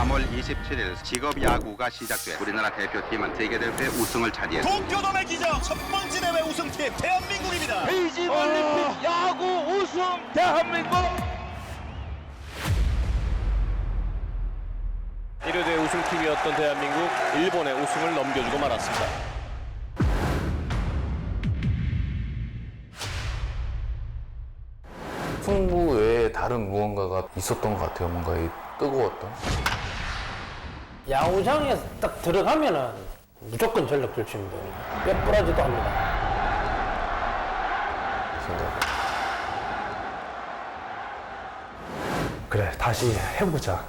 3월 27일 직업 야구가 시작돼 우리나라 대표팀은 세계대회 우승을 차지했습니다. 도쿄돔의 기적 첫 번째 대회 우승팀 대한민국입니다. 베이징 올림픽 야구 우승 대한민국 1회대 우승팀이었던 대한민국 일본의 우승을 넘겨주고 말았습니다. 승부 외에 다른 무언가가 있었던 것 같아요. 뭔가 이 뜨거웠던. 야구장에 딱 들어가면은 무조건 전력 질주입니다. 뼈 부러지도 합니다. 그래 다시 해보자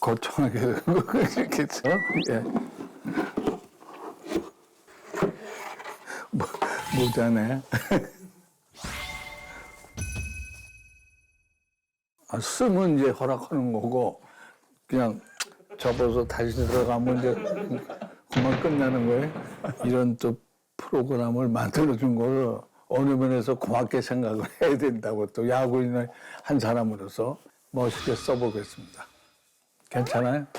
거창하게 이렇게 써? 예. 뭐, 모자네. 아, 쓰면 이제 허락하는 거고 그냥 접어서 다시 들어가면 이제 그만 끝나는 거예요. 이런 또 프로그램을 만들어준 거를 어느 면에서 고맙게 생각을 해야 된다고 또 야구인의 한 사람으로서 멋있게 써보겠습니다. 괜찮아요?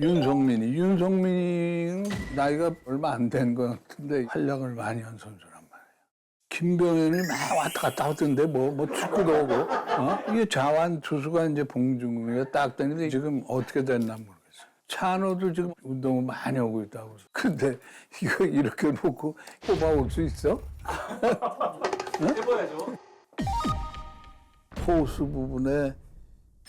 윤성민이 윤성민이 나이가 얼마 안 된 것 같은데 활약을 많이 한 선수란 말이에요. 김병현이 막 왔다 갔다 하던데 뭐, 뭐 축구도 하고 어? 이게 좌완 투수가 이제 봉중이가 딱 되는데 지금 어떻게 됐나 모르겠어요. 찬호도 지금 운동을 많이 하고 있다고. 근데 이거 이렇게 놓고 뽑아올 수 있어? 해봐야죠. 포수 부분에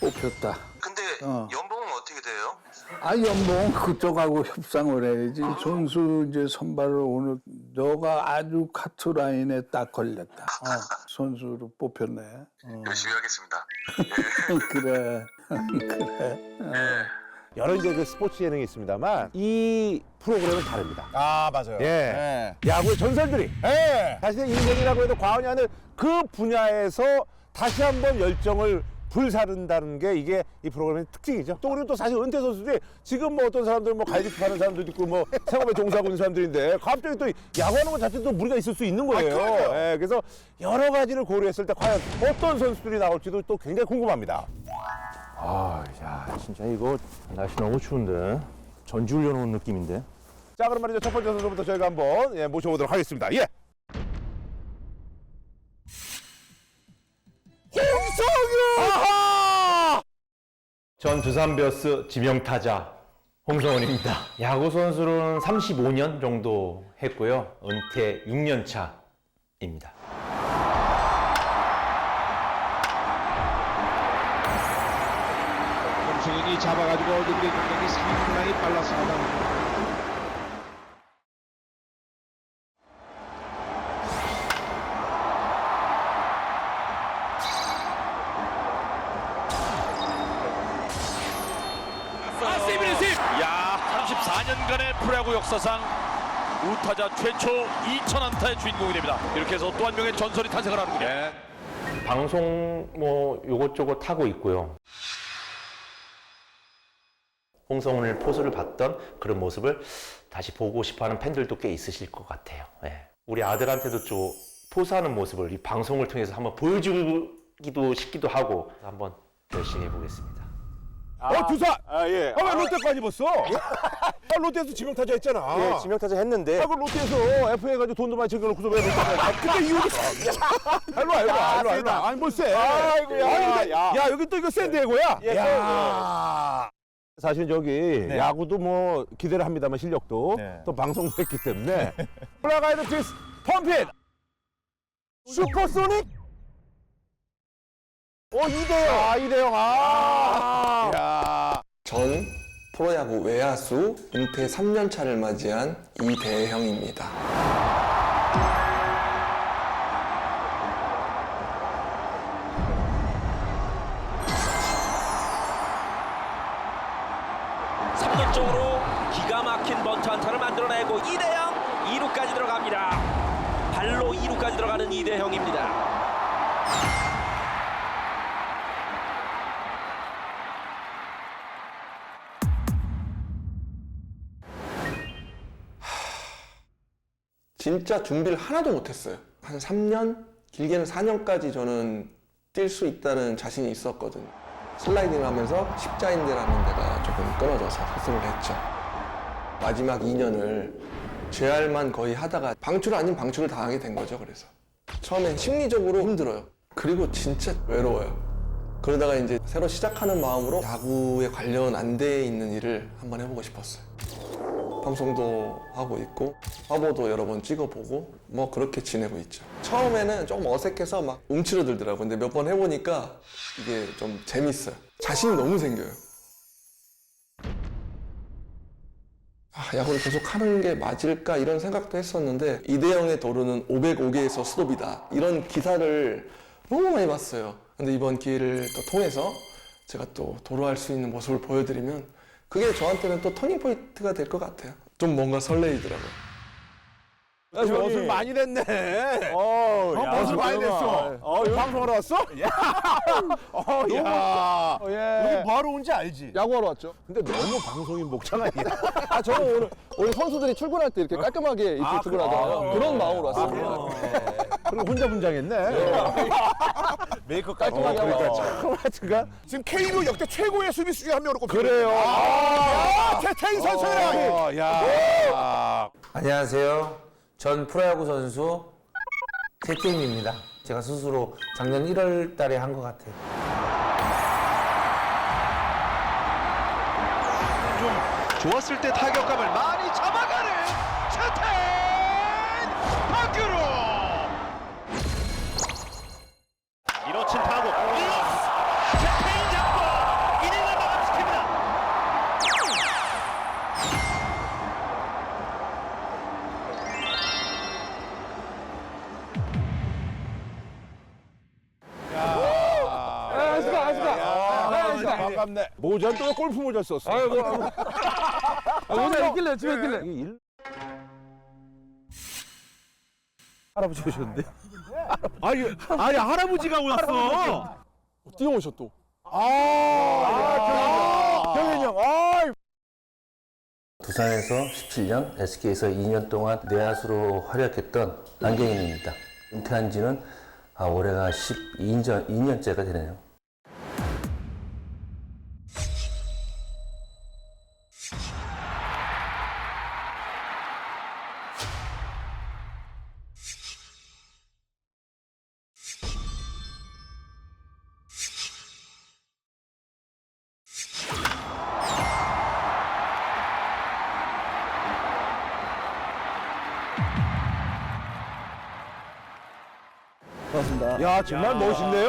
뽑혔다. 근데 어. 연봉은 어떻게 돼요? 아 연봉 그쪽하고 협상을 해야지 선수 이제 선발을 오늘 너가 아주 카트 라인에 딱 걸렸다 어, 선수로 뽑혔네 어, 열심히 하겠습니다. 그래 그래 어. 여러 이제 그 스포츠 예능이 있습니다만 이 프로그램은 다릅니다 아 맞아요. 예. 야구의 전설들이 사실 인생이라고 해도 과언이 아닐 그 분야에서 다시 한번 열정을 불사른다는 게 이게 이 프로그램의 특징이죠. 또 우리는 또 사실 은퇴 선수들이 지금 뭐 어떤 사람들은 뭐 갈비집 하는 사람들도 있고 뭐 생업에 종사하고 있는 사람들인데 갑자기 또 야구하는 것 자체도 무리가 있을 수 있는 거예요. 예, 그래서 여러 가지를 고려했을 때 과연 어떤 선수들이 나올지도 또 굉장히 궁금합니다. 아, 야, 진짜 이거 날씨 너무 추운데 전지 훈련 온 느낌인데. 자, 그럼 말이죠. 첫 번째 선수부터 저희가 한번 예, 모셔보도록 하겠습니다. 예. 홍성현! 전 두산 베어스 지명타자 홍성원입니다. 야구 선수로는 35년 정도 했고요. 은퇴 6년 차입니다. 잡아가지고 어딘게 굉장히 상당히 빨랐습니다. 아! 야, 34년간의 프로야구 역사상 우타자 최초 2,000안타의 주인공이 됩니다. 이렇게 해서 또 한 명의 전설이 탄생을 하는군요. 방송 뭐 요것저것 하고 있고요. 홍성훈의 포수를 봤던 그런 모습을 다시 보고 싶어하는 팬들도 꽤 있으실 것 같아요. 예. 우리 아들한테도 좀 포수하는 모습을 이 방송을 통해서 한번 보여주기도 싶기도 하고 한번 열심히 해보겠습니다. 어, 두산! 아, 예. 아, 왜 롯데까지 봤어? 아, 롯데에서 지명타자 했잖아. 예, 지명타자 했는데 아, 그 롯데에서 FA 가지고 돈도 많이 챙겨놓고서 왜 롯데까지? 아, 그때 이유가. 아, 일로 와, 일로 와, 일로 와, 일로 와. 아니, 뭘 쎄. 아이고야. 아니, 근데, 야. 야, 여기 또 이거 샌디에고야? 예, 야. 사실 저기 야구도 뭐 기대를 합니다만 실력도 또 방송도 했기 때문에. 올라가야 트위스 펌핏 슈퍼소닉! 오 이대영! 아 이대영 아. 야. 전 프로야구 외야수 은퇴 3년 차를 맞이한 이대형입니다. 진짜 준비를 하나도 못했어요. 한 3년, 길게는 4년까지 저는 뛸 수 있다는 자신이 있었거든요. 슬라이딩 하면서 십자인대라는 데가 조금 끊어져서 수술을 했죠. 마지막 2년을 재활만 거의 하다가 방출 아닌 방출을 당하게 된 거죠, 그래서. 처음엔 심리적으로 힘들어요. 그리고 진짜 외로워요. 그러다가 이제 새로 시작하는 마음으로 야구에 관련 안돼 있는 일을 한번 해보고 싶었어요. 방송도 하고 있고 화보도 여러 번 찍어보고 뭐 그렇게 지내고 있죠. 처음에는 조금 어색해서 막 움츠러들더라고요. 근데 몇 번 해보니까 이게 좀 재밌어요. 자신이 너무 생겨요. 아, 야구를 계속 하는 게 맞을까 이런 생각도 했었는데 이대영의 도루는 505개에서 스톱이다 이런 기사를 너무 많이 봤어요. 근데 이번 기회를 또 통해서 제가 또 도루할 수 있는 모습을 보여드리면 그게 저한테는 또 터닝 포인트가 될 것 같아요. 좀 뭔가 설레이더라고요. 야, 지금 멋을 많이 냈네. 어, 야, 멋을 많이. 냈어. 어, 방송하러 왔어? 어, 야. 예. 여기 뭐하러 온지 알지? 야구하러 왔죠. 근데 너무 방송인 목장 아니야? 아, 저는 오늘, 오늘 선수들이 출근할 때 이렇게 깔끔하게 입고 출근하잖아요. 그런 마음으로 왔어요. 그리고 혼자 분장했네. 메이크업 깔끔하게 하고 그러니까 참 하여튼가 지금 KBO 역대 최고의 수비수 중에 한 명으로 꼽히는 그래요. 아, 태태인 선수야. 어, 야. 안녕하세요. 전 프로야구 선수 태태임입니다. 제가 스스로 작년 1월 달에 한 것 같아요. 좋았을 때 타격감을 많이 반갑네. 모자는 또 골프 모자 썼어. 아이고. 모자 있길래, 집에 있길래. 할아버지 오셨는데? 아니, 아니 할아버지가 왔어. 뛰어오셨 또. 아, 경현이 형. 아, 두산에서 17년, SK에서 2년 동안 내야수로 활약했던 안경인입니다. 은퇴한 지는 아, 올해가 12년, 2년째가 되네요. 정말 멋있네요.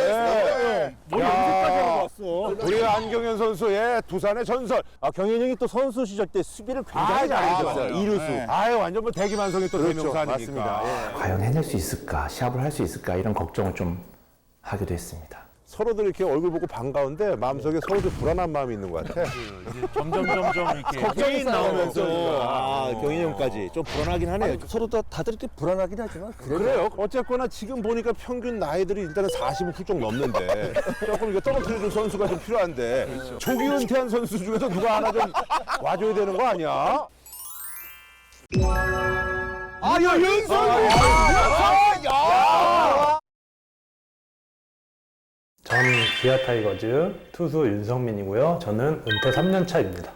예. 머리 야. 염색까지 하고 왔어. 우리 안경현 선수의 두산의 전설. 아, 경현 형이 또 선수 시절 때 수비를 굉장히 잘해줬어요. 이루수. 아유, 완전 뭐 대기만성이 또 대명사 아닙니까? 과연 해낼 수 있을까, 시합을 할 수 있을까 이런 걱정을 좀 하기도 했습니다. 서로들 이렇게 얼굴 보고 반가운데 마음속에 서로 좀 불안한 마음이 있는 것 같아. 점점 점점 이렇게 걱정이 나오면서. 아, 경희 형까지 좀 불안하긴 하네요. 서로 다 다들 이렇게 불안하긴 하지만 그래요. 어쨌거나 지금 보니까 평균 나이들이 일단은 40을 훌쩍 넘는데 조금 이거 떨어뜨려줄 선수가 좀 필요한데 조기 은퇴한 선수 중에서 누가 하나 좀 와줘야 되는 거 아니야? 아, 야, 윤성 전 기아 타이거즈 투수 윤성민이고요. 저는 은퇴 3년 차입니다.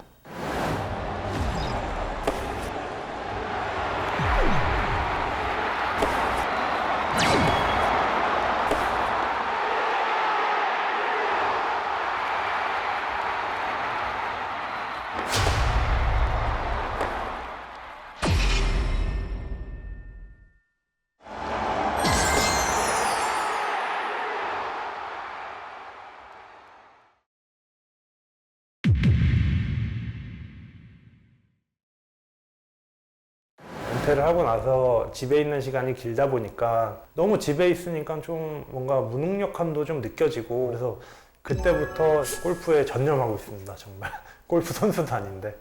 은퇴를 하고 나서 집에 있는 시간이 길다 보니까 너무 집에 있으니까 좀 뭔가 무능력함도 좀 느껴지고 그래서 그때부터 골프에 전념하고 있습니다. 정말 골프 선수도 아닌데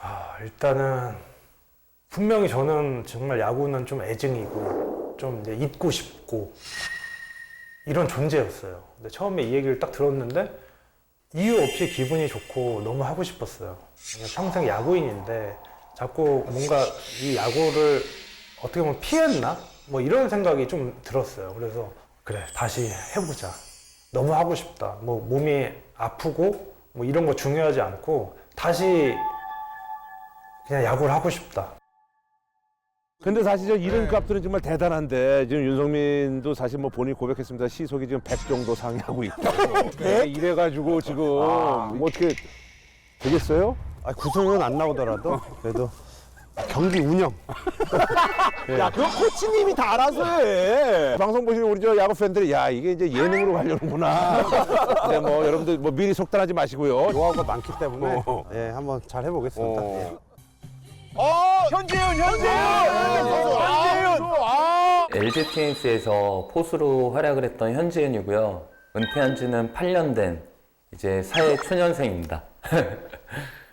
아, 일단은 분명히 저는 정말 야구는 좀 애증이고 좀 이제 잊고 싶고 이런 존재였어요. 근데 처음에 이 얘기를 딱 들었는데 이유 없이 기분이 좋고 너무 하고 싶었어요. 평생 야구인인데 자꾸 뭔가 이 야구를 어떻게 보면 피했나? 뭐 이런 생각이 좀 들었어요. 그래서 그래 다시 해보자. 너무 하고 싶다. 뭐 몸이 아프고 뭐 이런 거 중요하지 않고 다시 그냥 야구를 하고 싶다. 근데 사실 저 이런 값들은 정말 대단한데 지금 윤성민도 사실 뭐 본인이 고백했습니다. 시속이 지금 100 정도 상하고 있다고. 네, 이래가지고 지금 뭐 어떻게 되겠어요? 아, 구성은 안 나오더라도 그래도 경기 운영. 야, 그건 코치님이 다 알아서 해. 방송 보시는 우리 저 야구 팬들이 야 이게 이제 예능으로 가려는구나. 근데 뭐 여러분들 뭐 미리 속단하지 마시고요. 노하우가 많기 때문에 어. 예, 한번 잘 해보겠습니다. 어. 예. 어, 현재윤, 현재윤! 현재윤! 아, LG 트윈스에서 포수로 활약을 했던 현지은이고요. 은퇴한 지는 8년 된 이제 사회 초년생입니다.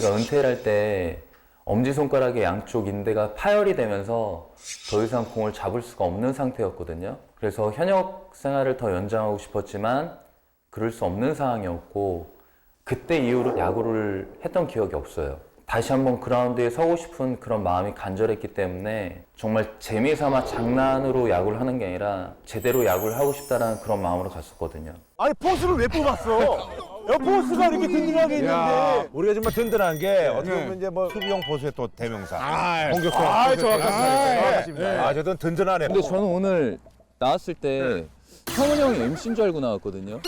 제가 은퇴를 할 때 엄지손가락의 양쪽 인대가 파열이 되면서 더 이상 공을 잡을 수가 없는 상태였거든요. 그래서 현역 생활을 더 연장하고 싶었지만 그럴 수 없는 상황이었고 그때 이후로 야구를 했던 기억이 없어요. 다시 한번 그라운드에 서고 싶은 그런 마음이 간절했기 때문에 정말 재미삼아 장난으로 야구를 하는 게 아니라 제대로 야구를 하고 싶다라는 그런 마음으로 갔었거든요. 아니 포수를 왜 뽑았어? 야, 포수가 이렇게 든든하게 있는데 우리가 정말 든든한 게 어떻게 보면 이제 뭐 수비형 포수의 또 대명사 공격형 아, 정확하십니다. 아, 저든 든든하네. 근데 저는 오늘 나왔을 때 형은 형이 MC인 줄 알고 나왔거든요.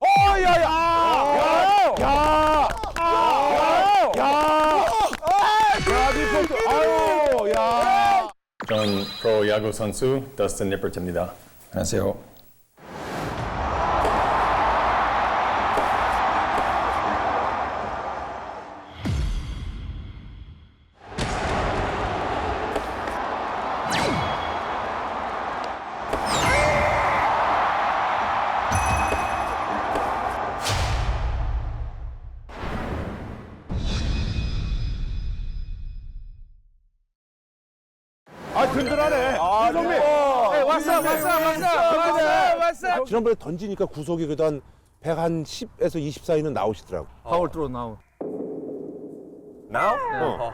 어, 야, 야, 야, 야, 야, 야, 야, 리포트, 아유, 야. 전 프로 야구 선수 더스틴 니퍼트입니다. 안녕하세요. 지난번에 던지니까 구속이 그래도 한 110에서 20 사이는 나오시더라고. 파울 들어 나오. Now? 어.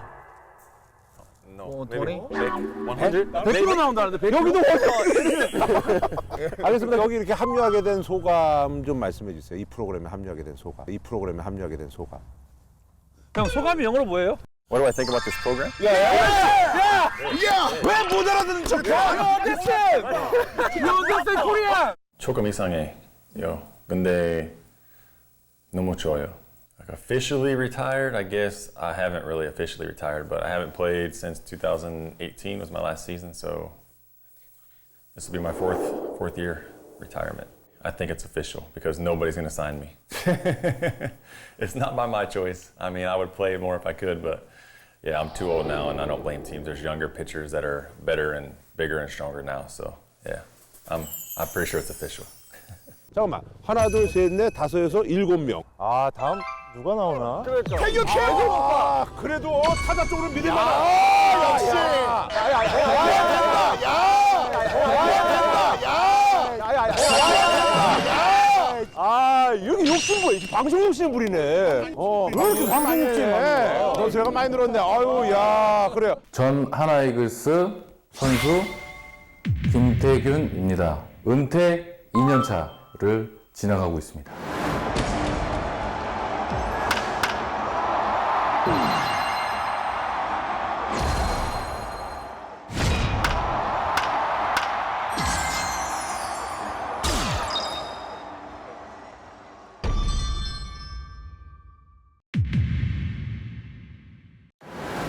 어, 도니? 100% 나온다는데 100%? 여기도 알겠습니다. 여기 이렇게 합류하게 된 소감 좀 말씀해 주세요. 이 프로그램에 합류하게 된 소감. 이 프로그램에 합류하게 된 소감. 형 소감이 영어로 뭐예요? What do I think about this program? 왜 못 알아듣는 척해? 조금 이상해요. 근데 너무 좋아요. Like officially retired, I guess I haven't really officially retired, but I haven't played since 2018 was my last season, so this will be my fourth fourth year retirement. I think it's official because nobody's going to sign me. it's not by my choice. I mean, I would play more if I could, but yeah, I'm too old now, and I don't blame teams. There's younger pitchers that are better and bigger and stronger now. So yeah, I'm, I'm pretty sure it's official. 잠깐만 하나 둘 셋 넷 다섯에서 일곱 명. 아 다음 누가 나오나? 태규 최고 오빠. 그래도 타자 쪽으로 믿을 만한. 아, 역시. 아 여기 욕심 부이 방송 욕심 부리네. 어왜 이렇게 방송 욕심 많너 제가 많이 늘었네. 아유 야 그래요. 전 하나 이글스 선수 김태균입니다. 은퇴 2년차를 지나가고 있습니다.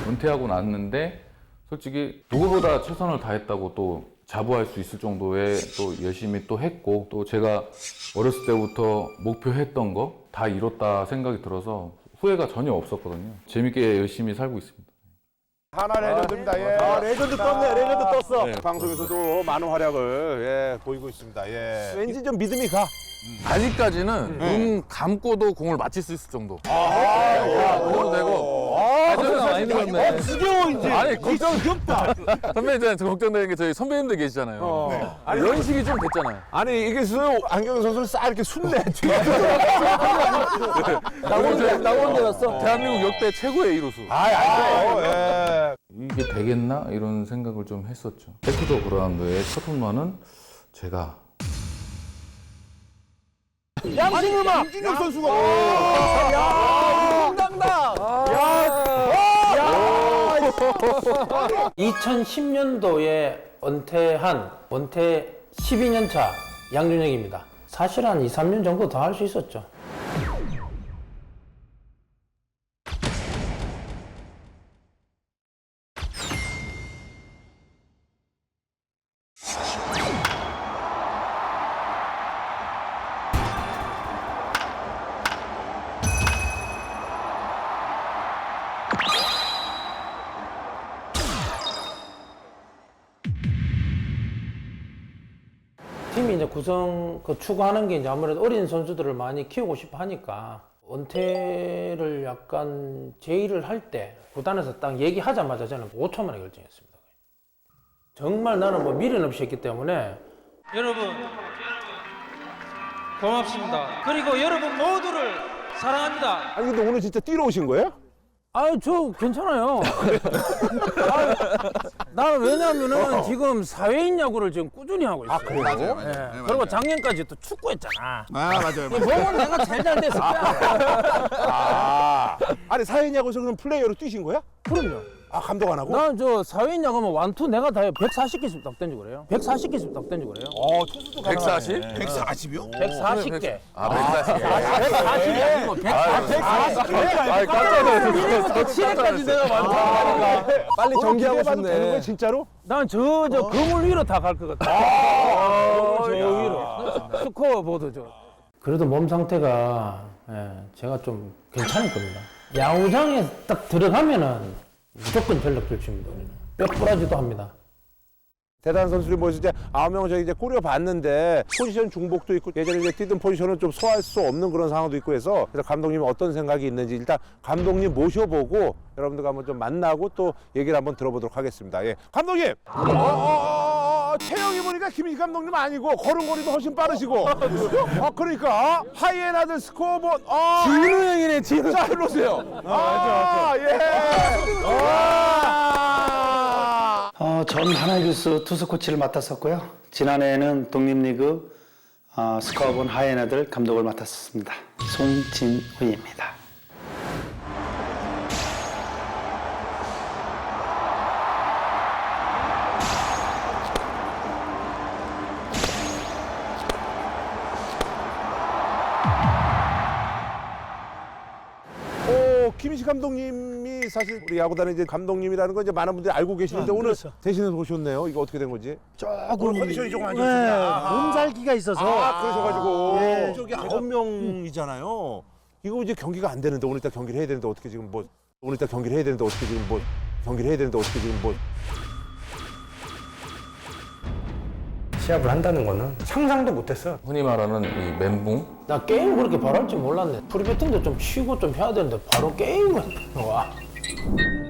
은퇴하고 났는데 솔직히 누구보다 최선을 다했다고 또 자부할 수 있을 정도의 또 열심히 또 했고 또 제가 어렸을 때부터 목표했던 거 다 이뤘다 생각이 들어서 후회가 전혀 없었거든요. 재밌게 열심히 살고 있습니다. 하나 레전드입니다. 예. 아, 레전드 떴네, 레전드 떴어. 방송에서도 많은 활약을 예, 보이고 있습니다. 예. 왠지 좀 믿음이 가. 아직까지는 눈 감고도 공을 맞힐 수 있을 정도. 아, 그래도 되고. 아, 저는 많이 사실 늘었네. 어, 지겨워, 이제. 아니 걱정 귀엽다. 선배님 저는 걱정되는 게 저희 선배님들 계시잖아요. 어. 네. 아니 연식이 좀 됐잖아요. 아니 이게 수 안경 선수를 싹 이렇게 순내 뒤에. 나온 나온 데였어. 대한민국 역대 최고의 이루수. 아, 알죠. 예. 이게 되겠나 이런 생각을 좀 했었죠. 백투더 그라운드의 첫 홈런은 제가 양승음아 김준영 선수가. 야, 당당. 2010년도에 은퇴한 은퇴 12년 차 양준혁입니다. 사실 한 2, 3년 정도 더 할 수 있었죠. 이 이제 구성 그 추구하는 게 이제 아무래도 어린 선수들을 많이 키우고 싶어 하니까 은퇴를 약간 제의를 할 때 구단에서 딱 얘기하자마자 저는 5초 만에 결정했습니다. 정말 나는 뭐 미련 없이 했기 때문에 여러분 고맙습니다. 그리고 여러분 모두를 사랑합니다. 아니 근데 오늘 진짜 뛰러 오신 거예요? 아, 저 괜찮아요. 나는 왜냐면은 지금 사회인 야구를 지금 꾸준히 하고 있어요. 그래요? 맞아요, 맞아요. 예. 네, 맞아요. 그리고 작년까지 또 축구했잖아. 아 맞아요. 이 몸은 내가 제일 잘 됐을 거야. 아, 아니 사회냐고서 그럼 플레이어로 뛰신 거야? 그럼요. 아 감독 안 하고? 난 저 사회인 야구면 완투 내가 다 해. 140개씩 딱 던지고 그래요. 140개씩 딱 던지고 그래요. 어, 투수도 140? 140이요? 140개. 아 140. 140개 아니고 140개. 아이 깜짝 놀랐어. 1회부터 7회까지 내가 완투하니까. 빨리 전개해봐도 되는 거야 진짜로? 난저 저 그물 위로 다 갈 것 같아. 저 위로. 스코어 보드 저. 그래도 몸 상태가 예, 제가 좀 괜찮을 겁니다. 야구장에 딱 들어가면은 무조건 전력 질주입니다. 우리는. 뼈 부라지도 합니다. 대단한 선수들이 모여서 이제 아홉 명을 저희 이제 꾸려봤는데 포지션 중복도 있고 예전에 이제 뛰던 포지션을 좀 소화할 수 없는 그런 상황도 있고 해서 그래서 감독님이 어떤 생각이 있는지 일단 감독님 모셔보고 여러분들과 한번 좀 만나고 또 얘기를 한번 들어보도록 하겠습니다. 예. 감독님! 어, 어, 어, 어, 체형이 보니까 김희 감독님 아니고 걸음걸이도 훨씬 빠르시고 아 그러니까 하이에나들 스코어본 아, 진우 형이네, 진우. 자 일로 오세요. 아, 예. 아. 어, 전 하나이글스 투수 코치를 맡았었고요. 지난해에는 독립리그 어, 스카우본 하이에나들 감독을 맡았습니다. 송진우입니다. 사실 우리 야구단의 이제 감독님이라는 건 이제 많은 분들이 알고 계시는데 아, 오늘 그렇죠. 대신해서 오셨네요. 이거 어떻게 된 거지? 조금 컨디션이 조금 안 네, 좋습니다. 몸살기가 있어서 아, 그러셔가지고. 예. 저기 아홉 명이잖아요. 이거 이제 경기가 안 되는데 오늘따라 경기를 해야 되는데 어떻게 지금 뭐 오늘따라 경기를 해야 되는데 어떻게 지금 뭐 경기를 해야 되는데 어떻게 지금 뭐 시합을 한다는 거는 상상도 못했어요. 흔히 말하는 이 멘붕 나 게임 그렇게 할줄 몰랐네. 프리배팅도 좀 쉬고 좀 해야 되는데 바로 게임을 와. you